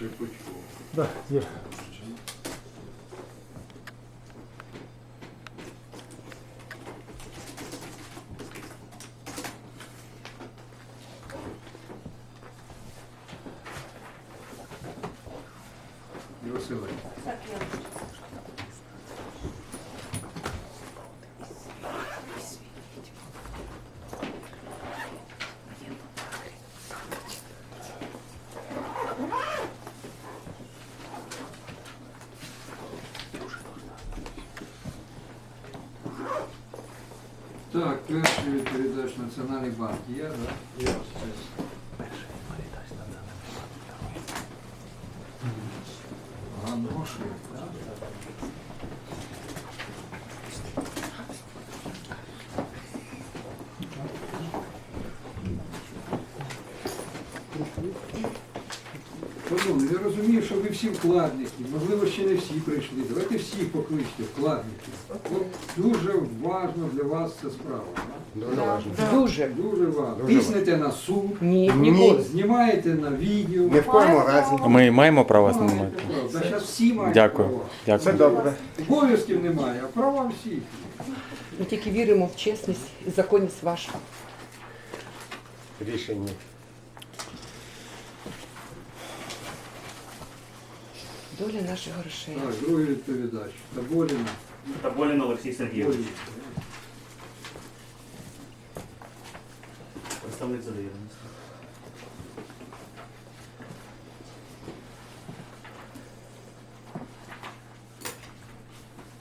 Шепочко. Да, є. І Василенко. Так, я. Так, перший відповідач Національний банк є, так? Є. Гандоши. Шановні, я розумію, що ви всі вкладники, можливо, ще не всі прийшли. Давайте всіх покличте, вкладників. От дуже важна для вас ця справа. Дуже. Дуже важливо. Тиснете на суд, Ні, Ні. ніколи. знімаєте на відео. Ні в коєму разі. Ми маємо право знімати. Зараз всі мають Дякую. права. Все Дякую. добре. Обов'язків немає, а права всіх. Ми тільки віримо в чесність і законність вашу. Рішення. Доля наших грошей. Так, другий відповідач. Таборіна. Таболін Олексій Сергійович. Представник задовіреності.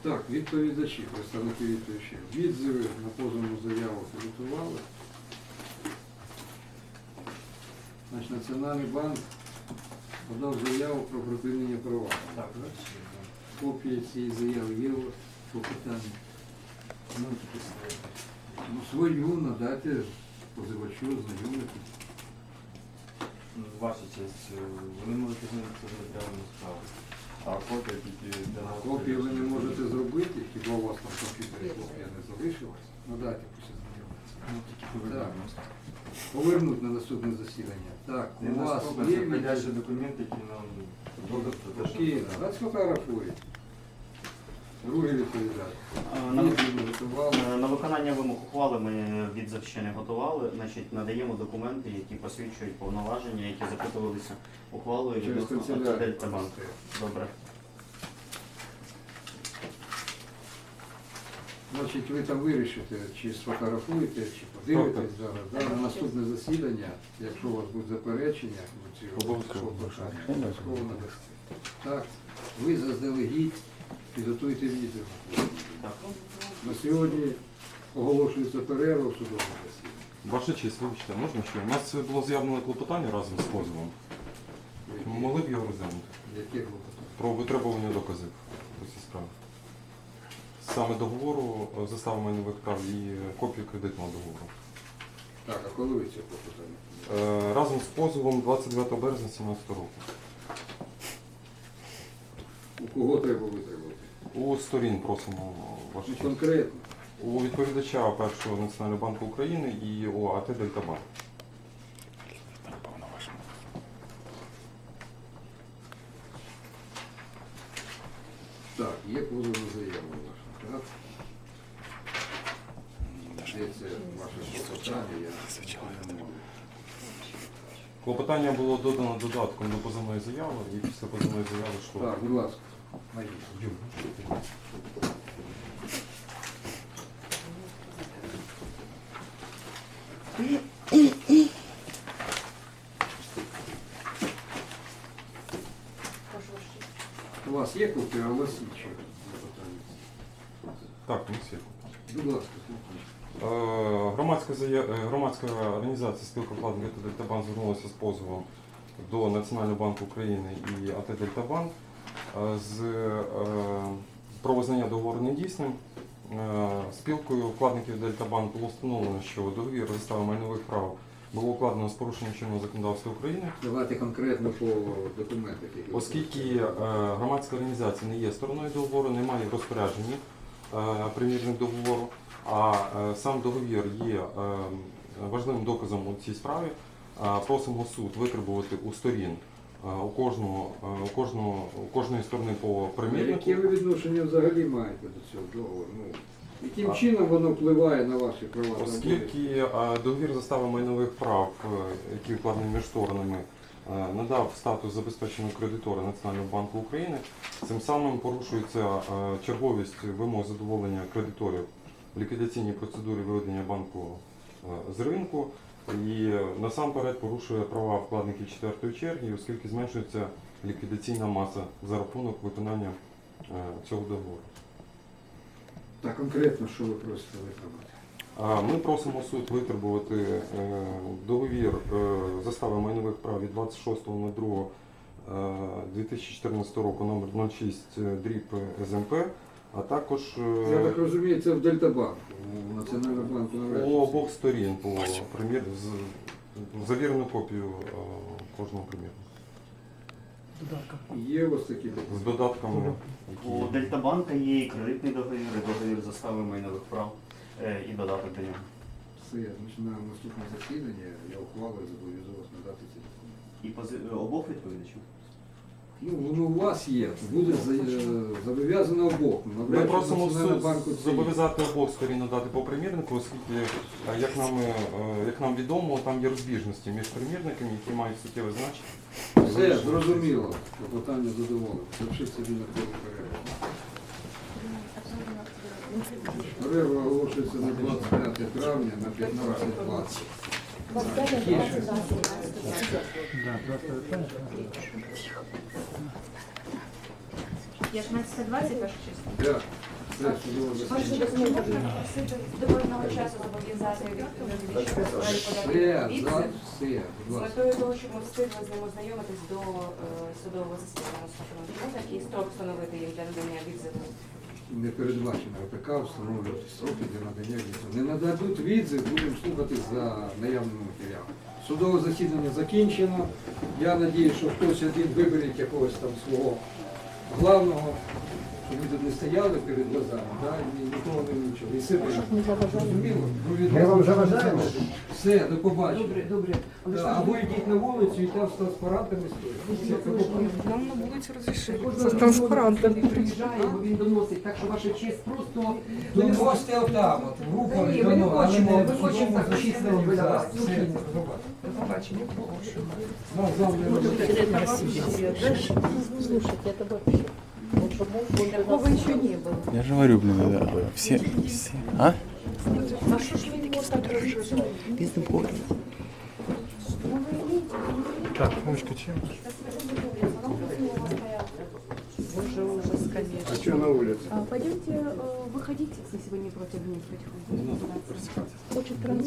Так, відповідачі, представники відповідачів. Відзиви на позовну заяву підготували. Значить, Національний банк подав заяву про припинення права. Так. Копія цієї заяви є по питанню. Ну. Ну, свою надайте позивачу, знайомити. Ну, Ваша честь, е, ви можете знайти матеріальну справу. А копія тільки для нас. Копії ви не можете зробити, хіба у вас на комп'ютері копія не залишилась. Надайте пусть. Ну, тільки повернемось. Повернуть на наступне засідання. Так, у вас є відео? документи, які нам будуть про те, що... Окей, давайте сфотографують. Другий на- готували. Е, На виконання вимог ухвали ми відзив ще не готували. Значить, надаємо документи, які посвідчують повноваження, які запитувалися ухвалою Через відносно канцелярію. Добре. Значить, ви там вирішите, чи сфотографуєте, чи подивитесь зараз. Да, на наступне засідання, якщо у вас будуть заперечення, ці Обов'язково. надасте. Так, ви заздалегідь підготуйте відео. На сьогодні оголошується перерва в судовому засіданні. Ваша честь, вибачте, можна ще? У нас було заявлено клопотання разом з позовом. Ми могли б його розглянути Яке клопотання? про витребування доказів у цій справі. Саме договору, е, застави майнових прав і копію кредитного договору. Так, а коли ви це клопотання? Е, Разом з позовом 29 березня 2017 року. У кого треба витребувати? У сторін просимо вашу Ну, конкретно. У відповідача першого Національного банку України і у АТ Дельтабанк. Так, є позовна заява ваша, так? Де це ваше клопотання? Було додано додатком до позовної заяви і після позовної заяви йшло. Так, будь ласка. У вас є копія, а у вас що? Так, у нас є. Будь ласка, слухаю. Е, Громадська, е, громадська організація спілка вкладників та Дельтабанк звернулася з позовом до Національного банку України і АТ Дельтабанк е, з про визнання договору недійсним. Спілкою вкладників Дельтабанк було встановлено, що договір застави майнових прав було укладено з порушенням чинного законодавства України. Давайте конкретно по документах. які Оскільки громадська організація не є стороною договору, немає в розпорядженні примірник договору, а е, сам договір є е, важливим доказом у цій справі, е, просимо суд витребувати у сторін е, у кожного, е, у кожного, у кожної сторони по А Яке примірнику. ви відношення взагалі маєте до цього договору? Ну, яким чином воно впливає на ваші права? Оскільки е, договір застави майнових прав, е, який укладений між сторонами, е, надав статус забезпеченого кредитора Національного банку України, цим самим порушується е, черговість вимог задоволення кредиторів в ліквідаційній процедурі виведення банку е, з ринку і насамперед порушує права вкладників четвертої черги, оскільки зменшується ліквідаційна маса за рахунок виконання е, цього договору. Та конкретно, що ви просите виконати? А, Ми просимо суд витребувати е, договір е, застави майнових прав від 26.02 е, 2014 року номер 06 е, дріб СМП, а також Я так розумію, це в Дельтабанку, у Національному банку у навряд обох сторін по примір з завірену копію е, кожного приміру Є у вас такі з додатками. У які- Дельтабанка є і кредитний договір, і договір застави майнових прав і додаток до нього. Все, значить, на наступне засідання я ухвалою зобов'язую вас надати ці документи. І пози- обох відповідачів. Ну, воно у вас є, буде за- е, зобов'язано обох. Ми навряд чи просимо суд банку це є. зобов'язати обох сторін надати по примірнику, оскільки, е, як нам, е, як нам відомо, там є розбіжності між примірниками, які мають суттєве значення. Все, зрозуміло. Питання задоволено. Запишіть собі на кого перерву. Перерва оголошується на 25 травня на 15.20. Тише. 15-20, ваша честь. Так, все, судово Ваша засідання. честь, можна попросити довольного часу зобов'язати Все, за, все, з будь ласка. метою того, щоб ми встигли з ним ознайомитись до е, судового засідання наступного. Такий строк встановити їм для надання відзиву? Не передбачено ОПК встановлювати сроки для надання відзиву. Не нададуть відзив, будемо слухати за наявним матеріалом. Судове засідання закінчено. Я сподіваюся, що хтось один вибере якогось там свого главного, щоб ви не стояли перед глазами, да, і нікого не мучили. І себе зрозуміло? Ми вам заважаємо? Все, до побачення. Добре, добре. Але Да, Або йдіть на вулицю і там з транспарантами стоїть. Все, до побачення. нам на вулиці розрішили. Транспарантом. Він приїжджає, бо він доносить, так що ваша честь просто... Доносьте отам, от, в рупорі, Ні, ми не але хочемо, не ми хочемо так, вас. Все, Ну, до побачення. Побачення. Нас завтра Слушайте, это вообще. Такого еще не было. Я же говорю, блин, да, все, все. А? А что ж вы такие старые? Безбожно. Так, ручка чем? Боже, ужас, конечно. А что на улице? Пойдемте, выходите, если вы не против, не Очень странно.